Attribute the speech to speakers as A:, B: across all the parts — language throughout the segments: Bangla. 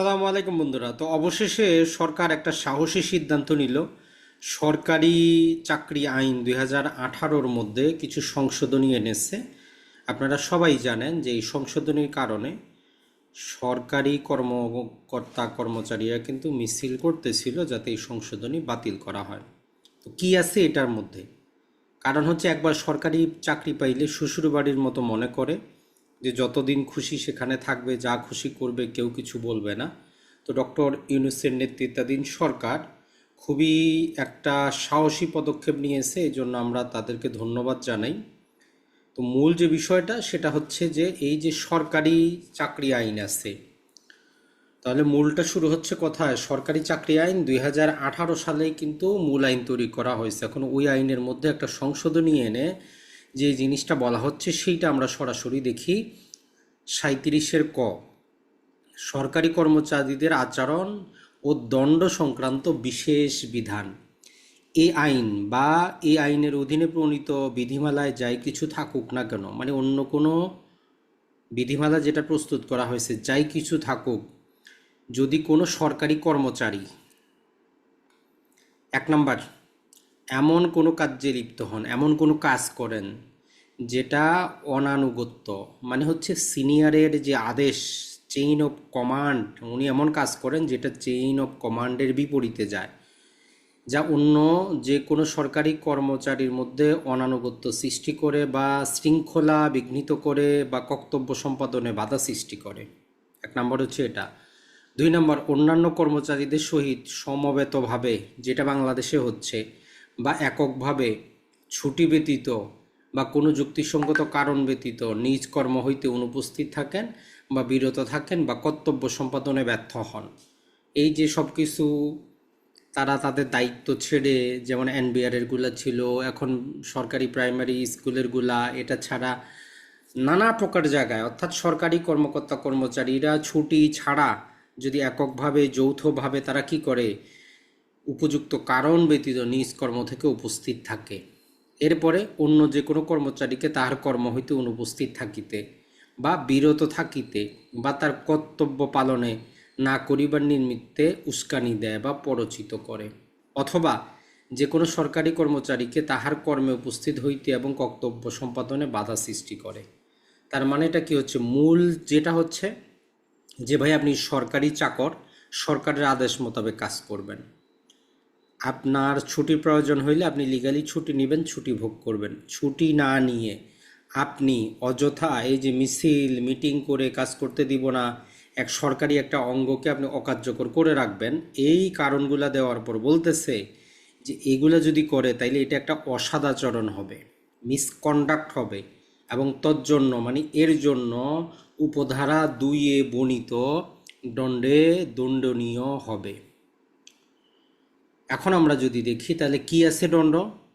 A: সালামু আলাইকুম বন্ধুরা। তো অবশেষে সরকার একটা সাহসী সিদ্ধান্ত নিল। সরকারি চাকরি আইন দুই হাজার মধ্যে কিছু সংশোধনী এনেছে। আপনারা সবাই জানেন যে এই সংশোধনীর কারণে সরকারি কর্মকর্তা কর্মচারীরা কিন্তু মিছিল করতেছিল যাতে এই সংশোধনী বাতিল করা হয়। তো কি আছে এটার মধ্যে? কারণ হচ্ছে একবার সরকারি চাকরি পাইলে শ্বশুরবাড়ির মতো মনে করে। যে যতদিন খুশি সেখানে থাকবে, যা খুশি করবে কেউ কিছু বলবে না। তো ডক্টর ইউনুসের নেতৃত্বাধীন সরকার খুবই একটা সাহসী পদক্ষেপ নিয়েছে, এই জন্য আমরা তাদেরকে ধন্যবাদ জানাই। তো মূল যে বিষয়টা, সেটা হচ্ছে যে এই যে সরকারি চাকরি আইন আছে, তাহলে মূলটা শুরু হচ্ছে কোথায়? সরকারি চাকরি আইন দুই সালেই কিন্তু মূল আইন তৈরি করা হয়েছে। এখন ওই আইনের মধ্যে একটা সংশোধনী এনে যে জিনিসটা বলা হচ্ছে সেইটা আমরা সরাসরি দেখি। সাঁত্রিশের ক। সরকারি কর্মচারীদের আচরণ ও দণ্ড সংক্রান্ত বিশেষ বিধান। এই আইন বা এই আইনের অধীনে প্রণীত বিধিমালায় যাই কিছু থাকুক না কেন মানে অন্য কোনো বিধিমালা যেটা প্রস্তুত করা হয়েছে, যাই কিছু থাকুক, যদি কোনো সরকারি কর্মচারী, এক নাম্বার এমন কোনো কাজে লিপ্ত হন, এমন কোনো কাজ করেন যেটা অনানুগত্য। মানে হচ্ছে সিনিয়রের যে আদেশ চেইন অফ কমান্ড উনি এমন কাজ করেন যেটা চেইন অফ কমান্ডের বিপরীতে যায়, যা অন্য যে কোনো সরকারি কর্মচারীর মধ্যে অনানুগত্য সৃষ্টি করে বা শৃঙ্খলা বিঘ্নিত করে বা কর্তব্য সম্পাদনে বাধা সৃষ্টি করে। এক নম্বর হচ্ছে এটা। দুই নম্বর, অন্যান্য কর্মচারীদের সহিত সমবেতভাবে, যেটা বাংলাদেশে হচ্ছে বা এককভাবে ছুটি ব্যতীত বা কোনো যুক্তিসঙ্গত কারণ ব্যতীত নিজ কর্ম হইতে অনুপস্থিত থাকেন বা বিরত থাকেন বা কর্তব্য সম্পাদনে ব্যর্থ হন। এই যে সব কিছু তারা তাদের দায়িত্ব ছেড়ে যেমন এনবিআরেরগুলা ছিল, এখন সরকারি প্রাইমারি স্কুলেরগুলা এটা ছাড়া নানা প্রকার জায়গায়, অর্থাৎ সরকারি কর্মকর্তা কর্মচারীরা ছুটি ছাড়া যদি এককভাবে, যৌথভাবে তারা কি করে? উপযুক্ত কারণ ব্যতীত নিজ কর্ম থেকে উপস্থিত থাকে। এরপরে অন্য যে কোনো কর্মচারীকে তাহার কর্ম হইতে অনুপস্থিত থাকিতে বা বিরত থাকিতে বা তার কর্তব্য পালনে না করিবার নিমিত্তে উস্কানি দেয় বা পরচিত করে। অথবা যে কোনো সরকারি কর্মচারীকে তাহার কর্মে উপস্থিত হইতে এবং কর্তব্য সম্পাদনে বাধা সৃষ্টি করে। তার মানে এটা কি হচ্ছে? মূল যেটা হচ্ছে যে ভাই আপনি সরকারি চাকর, সরকারের আদেশ মোতাবেক কাজ করবেন। আপনার ছুটির প্রয়োজন হইলে আপনি লিগালি ছুটি নেবেন, ছুটি ভোগ করবেন। ছুটি না নিয়ে আপনি অযথা এই যে মিছিল, মিটিং করে কাজ করতে দিব না, এক সরকারি একটা অঙ্গকে আপনি অকার্যকর করে রাখবেন, এই কারণগুলা দেওয়ার পর বলতেছে যে এগুলো যদি করে তাইলে এটা একটা অসাদাচরণ হবে মিসকন্ডাক্ট হবে এবং তজ্জন্য মানে এর জন্য উপধারা দুইয়ে বর্ণিত দণ্ডে দণ্ডনীয় হবে। এখন আমরা যদি দেখি, তাহলে কি আছে দণ্ড?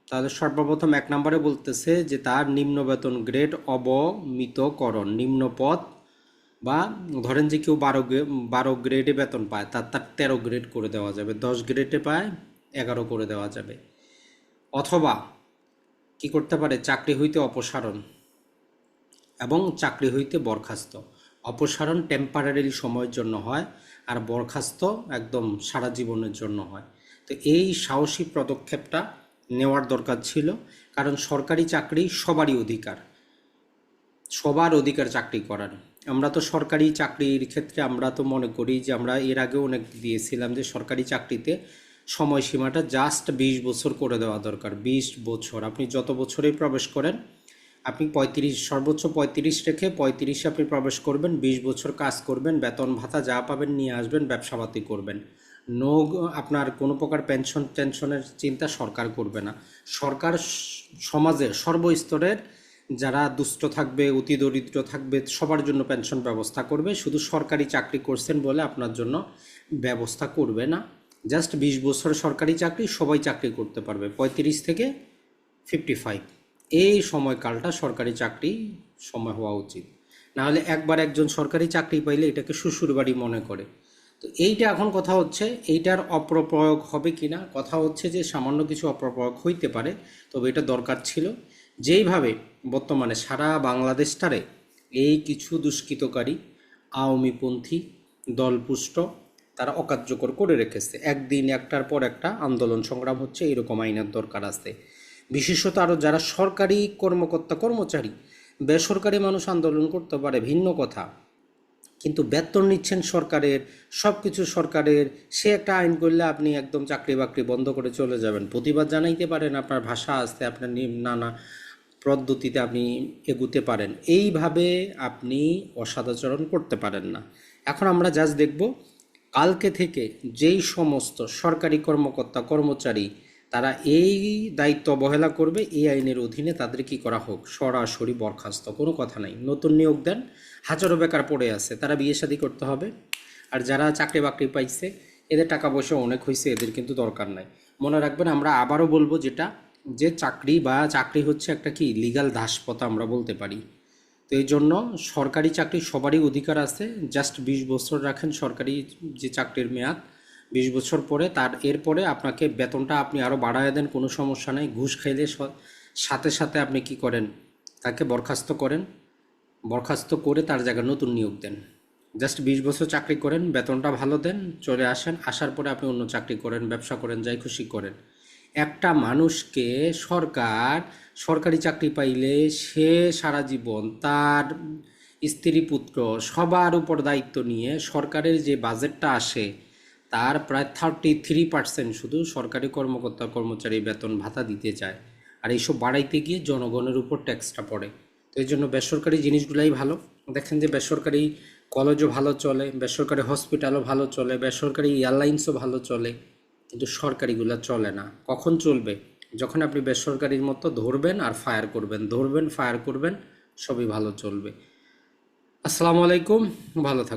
A: তাহলে সর্বপ্রথম এক নম্বরে বলতেছে যে তার নিম্ন বেতন গ্রেড অবমিতকরণ, নিম্ন পদ বা ধরেন যে কেউ বারো বারো গ্রেডে বেতন পায়, তার তার তেরো গ্রেড করে দেওয়া যাবে, দশ গ্রেডে পায়, এগারো করে দেওয়া যাবে। অথবা কি করতে পারে? চাকরি হইতে অপসারণ এবং চাকরি হইতে বরখাস্ত। অপসারণ টেম্পারারি সময়ের জন্য হয় আর বরখাস্ত একদম সারা জীবনের জন্য হয়। তো এই সাহসী পদক্ষেপটা নেওয়ার দরকার ছিল, কারণ সরকারি চাকরি সবারই অধিকার। সবার অধিকার চাকরি করার। আমরা তো সরকারি চাকরির ক্ষেত্রে আমরা তো মনে করি যে আমরা এর আগেও অনেক দিয়েছিলাম যে সরকারি চাকরিতে সময়সীমাটা জাস্ট বিশ বছর করে দেওয়া দরকার। বিশ বছর। আপনি যত বছরেই প্রবেশ করেন, আপনি পঁয়ত্রিশ, সর্বোচ্চ পঁয়ত্রিশ রেখে পঁয়ত্রিশে আপনি প্রবেশ করবেন, বিশ বছর কাজ করবেন, বেতন ভাতা যা পাবেন নিয়ে আসবেন ব্যবসাপাতি করবেন। নো আপনার কোনো প্রকার পেনশন টেনশনের চিন্তা সরকার করবে না। সরকার সমাজে সর্বস্তরের যারা দুষ্ট থাকবে, অতি দরিদ্র থাকবে, সবার জন্য পেনশন ব্যবস্থা করবে। শুধু সরকারি চাকরি করছেন বলে আপনার জন্য ব্যবস্থা করবে না। জাস্ট বিশ বছর সরকারি চাকরি, সবাই চাকরি করতে পারবে। পঁয়ত্রিশ থেকে ফিফটি ফাইভ এই সময়কালটা সরকারি চাকরি সময় হওয়া উচিত। নাহলে একবার একজন সরকারি চাকরি পাইলে এটাকে শ্বশুরবাড়ি মনে করে। তো এইটা এখন কথা হচ্ছে, এইটার অপপ্রয়োগ হবে কি না কথা হচ্ছে যে সামান্য কিছু অপপ্রয়োগ হইতে পারে, তবে এটা দরকার ছিল। যেইভাবে বর্তমানে সারা বাংলাদেশটারে এই কিছু দুষ্কৃতকারী, আওয়ামীপন্থী দলপুষ্ট, তারা অকার্যকর করে রেখেছে। একদিন একটার পর একটা আন্দোলন সংগ্রাম হচ্ছে, এরকম আইনের দরকার আছে। বিশেষত আরও যারা সরকারি কর্মকর্তা কর্মচারী, বেসরকারি মানুষ আন্দোলন করতে পারে, ভিন্ন কথা। কিন্তু বেতন নিচ্ছেন সরকারের সব কিছু সরকারের। সে একটা আইন করলে আপনি একদম চাকরি বাকরি বন্ধ করে চলে যাবেন। প্রতিবাদ জানাইতে পারেন আপনার ভাষা আসতে, আপনার নানা পদ্ধতিতে আপনি এগুতে পারেন। এইভাবে আপনি অসদাচরণ করতে পারেন না। এখন আমরা জাস্ট দেখব, কালকে থেকে যেই সমস্ত সরকারি কর্মকর্তা, কর্মচারী তারা এই দায়িত্ব অবহেলা করবে, এই আইনের অধীনে তাদের কি করা হোক? সরাসরি বরখাস্ত, কোনো কথা নাই। নতুন নিয়োগ দেন, হাজারো বেকার পড়ে আছে, তারা বিয়ে শাদী করতে হবে। আর যারা চাকরি বাকরি পাইছে, এদের টাকা পয়সা অনেক হয়েছে এদের কিন্তু দরকার নাই। মনে রাখবেন, আমরা আবারও বলব যেটা, যে চাকরি বা চাকরি হচ্ছে একটা কি? লিগাল দাসপথ আমরা বলতে পারি। তো এই জন্য সরকারি চাকরি সবারই অধিকার আছে। জাস্ট বিশ বছর রাখেন সরকারি যে চাকরির মেয়াদ বিশ বছর পরে, তার এরপরে আপনাকে বেতনটা আপনি আরও বাড়ায় দেন, কোনো সমস্যা নেই। ঘুষ খাইলে সাথে সাথে আপনি কি করেন? তাকে বরখাস্ত করেন। বরখাস্ত করে তার জায়গায় নতুন নিয়োগ দেন। জাস্ট বিশ বছর চাকরি করেন, বেতনটা ভালো দেন, চলে আসেন। আসার পরে আপনি অন্য চাকরি করেন, ব্যবসা করেন, যাই খুশি করেন। একটা মানুষকে সরকার, সরকারি চাকরি পাইলে সে সারা জীবন তার স্ত্রী পুত্র সবার উপর দায়িত্ব নিয়ে সরকারের যে বাজেটটা আসে তার প্রায় থার্টি থ্রি পার্সেন্ট শুধু সরকারি কর্মকর্তা কর্মচারী বেতন ভাতা দিতে চায়। আর এইসব বাড়াইতে গিয়ে জনগণের উপর ট্যাক্সটা পড়ে। তো এই জন্য বেসরকারি জিনিসগুলাই ভালো। দেখেন যে বেসরকারি কলেজও ভালো চলে, বেসরকারি হসপিটালও ভালো চলে, বেসরকারি এয়ারলাইন্সও ভালো চলে, কিন্তু সরকারিগুলো চলে না। কখন চলবে? যখন আপনি বেসরকারির মতো ধরবেন আর ফায়ার করবেন, ধরবেন ফায়ার করবেন, সবই ভালো চলবে। আসসালামু আলাইকুম, ভালো থাকবেন